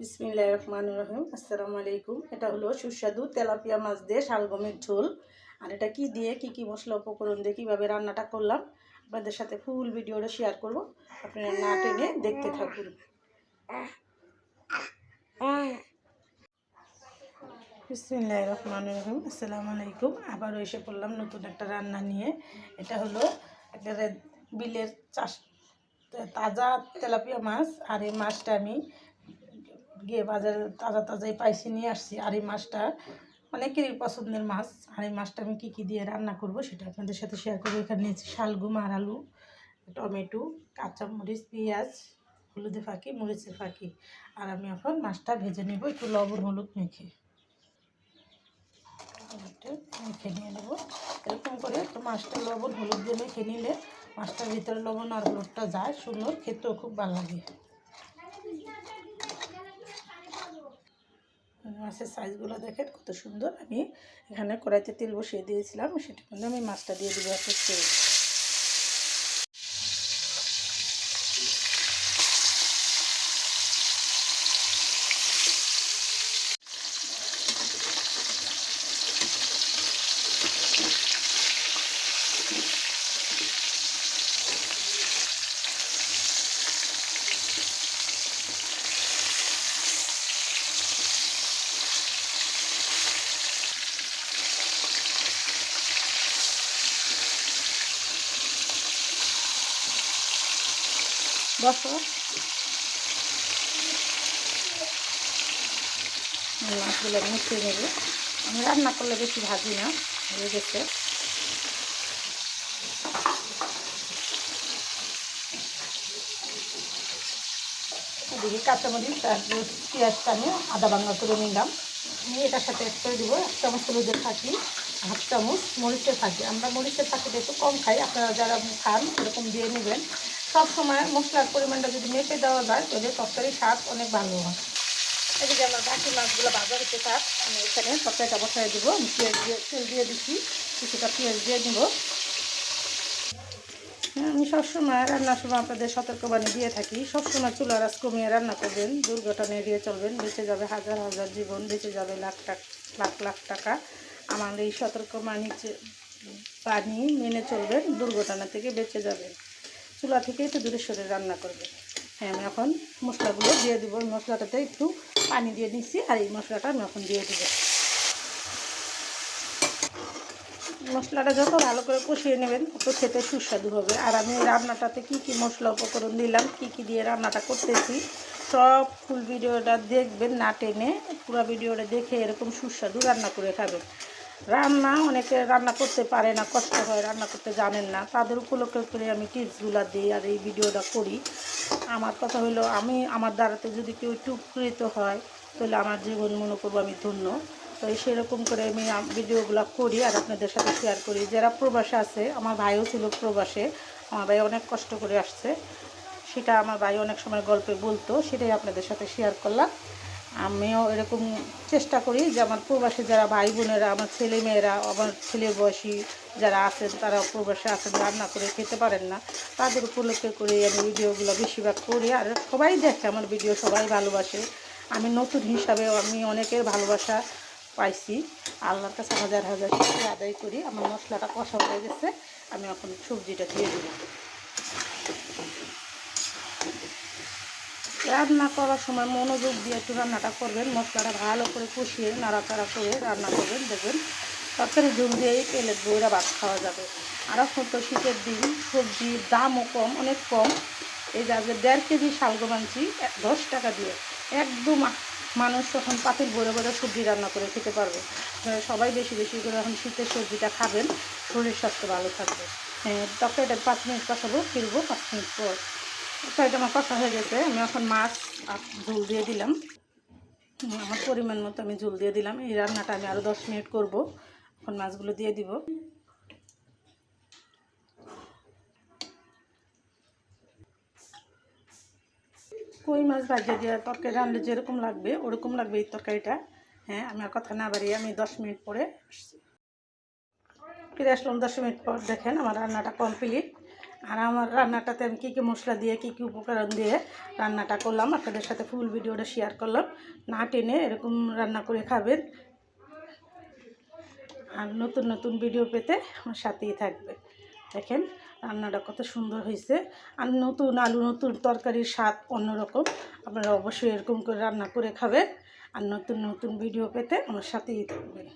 বিসমিল্লাহ রহমান রহিম। আসসালামু আলাইকুম এটা হলো সুস্বাদু তেলাপিয়া মাছ দিয়ে শালগমের ঝোল। আর এটা কি দিয়ে, কি কি মশলা উপকরণ দিয়ে, কীভাবে রান্নাটা করলাম, আপনাদের সাথে ফুল ভিডিওটা শেয়ার করব। আপনারা না টেনে দেখতে থাকুন। বিসমিল্লাহ রহমান রহিম। আসসালামু আলাইকুম আবারও এসে পড়লাম নতুন একটা রান্না নিয়ে। এটা হলো একটা বিলের চাষ তাজা তেলাপিয়া মাছ আর এই মাছটা আমি গিয়ে বাজারে তাজা তাজাই পাইছি, নিয়ে আসছি। আর এই মাছটা অনেকেরই পছন্দের মাছ। আর এই মাছটা আমি কী কী দিয়ে রান্না করব সেটা আপনাদের সাথে শেয়ার করব। এখানে নিয়েছি শালগুম আর আলু টমেটো, কাঁচামরিচ, পেঁয়াজ হলুদে ফাঁকি, মরিচের ফাঁকি। আর আমি এখন মাছটা ভেজে নেব, একটু লবণ, হলুদ মেখে। মেখে নিয়ে নেব। এরকম করে একটু মাছটা লবণ, হলুদ দিয়ে মেখে নিলে মাছটার ভিতরে লবণ আর লোটটা যায়, সুন্দর, খেতেও খুব ভালো লাগে। মাছের সাইজগুলো দেখেন, কত সুন্দর। আমি এখানে কড়াইতে তেল বসিয়ে দিয়েছিলাম সেটির মধ্যে আমি মাছটা দিয়ে দেবো একটা বসো। মাছগুলো মুছিয়ে নেব। আমি রান্না করলে বেশি ভাজি না, হয়ে গেছে। এদিকে কাঁচামরিচ পেঁয়াজটা আমি আদা বাংলা করে নিলাম। আমি এটার সাথে অ্যাড করে দেবো এক চামচ হলুদের ফাঁকি, হাফ চামচ মরিচের ফাঁকি। আমরা মরিচের ফাঁকিটা একটু কম খাই। আপনারা যারা খান, এরকম দিয়ে নেবেন। সব সময় মশলার পরিমাণটা যদি মেপে দেওয়া যায় তাহলে তরকারি স্বাদ অনেক ভালো হয়। এদিকে আমার বাকি মাছগুলো বাজার হচ্ছে থাক। আমি এখানে তরকারিটা বসাই দেবো। আমি পেঁয়াজ দিয়ে তেল দিয়ে দিচ্ছি। কিছুটা পেঁয়াজ দিয়ে দিব হ্যাঁ, আমি সবসময় রান্নার সময় আপনাদের সতর্কবাণী দিয়ে থাকি। সবসময় চুলার আঁচ কমিয়ে রান্না করবেন। দুর্ঘটনা এড়িয়ে চলবেন। বেঁচে যাবে হাজার হাজার জীবন বেঁচে যাবে লাখ টাকা লাখ লাখ টাকা। আমাদের এই সতর্কবাণী বাণী মেনে চলবেন দুর্ঘটনা থেকে বেঁচে যাবেন। চুলা থেকে একটু দূরে সরে রান্না করবে। হ্যাঁ আমি এখন মশলাগুলো দিয়ে দিব। মশলাটাতে একটু পানি দিয়ে দিচ্ছি আর এই মশলাটা আমি এখন দিয়ে দিব। মশলাটা যত ভালো করে কষিয়ে নেবেন, তত খেতে সুস্বাদু হবে। আর আমি রান্নাটাতে কি কি মশলা উপকরণ দিলাম, কি কি দিয়ে রান্নাটা করতেছি, সব ফুল ভিডিওটা দেখবেন না টেনে, পুরো ভিডিওটা দেখে এরকম সুস্বাদু রান্না করে খাবেন। রান্না, অনেকে রান্না করতে পারে না, কষ্ট হয়, রান্না করতে জানেন না। তাদের উপলক্ষে করে আমি টিপসগুলো দিই আর এই ভিডিওটা করি। আমার কথা হলো আমি আমার দ্বারাতে যদি কেউ একটু হয়, তাহলে আমার জীবন, মনে করব আমি ধন্য। তো সেরকম করে আমি ভিডিওগুলো করি আর আপনাদের সাথে শেয়ার করি। যারা প্রবাসে আছে, আমার ভাইও ছিল প্রবাসে, আমার ভাই অনেক কষ্ট করে আসছে। সেটা আমার ভাই অনেক সময় গল্পে বলতো, সেটাই আপনাদের সাথে শেয়ার করলাম। আমিও এরকম চেষ্টা করি যে আমার প্রবাসী যারা ভাই বোনেরা, আমার ছেলে মেয়েরা, আমার ছেলের বয়সী যারা আছেন তারা প্রবাসে আছেন, রান্না করে খেতে পারেন না, তাদের উপলক্ষে করে আমি ভিডিওগুলো বেশিরভাগ করি আর সবাই দেখে, আমার ভিডিও সবাই ভালোবাসে। আমি নতুন হিসাবে আমি অনেকের ভালোবাসা পাইছি। আল্লাহর কাছে হাজার হাজার আদায় করি, আমার মশলাটা কষা হয়ে গেছে, আমি এখন সবজিটা দিয়ে দেবো রান্না করার সময় মনোযোগ দিয়ে একটু রান্নাটা করবেন, মশলাটা ভালো করে কষিয়ে নাড়াচাড়া করে রান্না করবেন, দেখবেন তরকারি ঝুল দিয়েই তেলের বইরা ভাত খাওয়া যাবে। আর এখন তো শীতের দিন সবজির দামও কম, অনেক কম। এই যে দেড় কেজি শালগম আনছি এক- দশ টাকা দিয়ে। একদম মানুষ তখন পাতিল ভরে ভরে সবজি রান্না করে খেতে পারবে। সবাই বেশি বেশি করে এখন শীতের সবজিটা খাবেন, শরীর স্বাস্থ্য ভালো থাকবে। হ্যাঁ তরকারিটা পাঁচ মিনিট কষাবো ফিরবো পাঁচ মিনিট পর। তরকারিটা আমার কষা হয়ে গেছে। আমি এখন মাছ আর ঝোল দিয়ে দিলাম। আমার পরিমাণ মতো আমি ঝোল দিয়ে দিলাম। এই রান্নাটা আমি আরও দশ মিনিট করব। এখন মাছগুলো দিয়ে দিব। কই মাছ ভাজিয়ে দিয়ে তরকারি রান্না যেরকম লাগবে, ওরকম লাগবে এই তরকারিটা। হ্যাঁ আমি আর কথা না বাড়িয়ে আমি দশ মিনিট পরে আসছি। ফিরে আসলাম দশ মিনিট পর। দেখেন আমার রান্নাটা কমপ্লিট আর আমার রান্নাটাতে আমি কী কী মশলা দিয়ে, কী কী উপকরণ দিয়ে রান্নাটা করলাম, আপনাদের সাথে ফুল ভিডিওটা শেয়ার করলাম। না টেনে এরকম রান্না করে খাবেন। আর নতুন নতুন ভিডিও পেতে আমার সাথেই থাকবে। দেখেন রান্নাটা কত সুন্দর হয়েছে। আর নতুন আলু, নতুন তরকারির স্বাদ অন্যরকম। আপনারা অবশ্যই এরকম করে রান্না করে খাবেন। আর নতুন নতুন ভিডিও পেতে আমার সাথেই থাকবেন।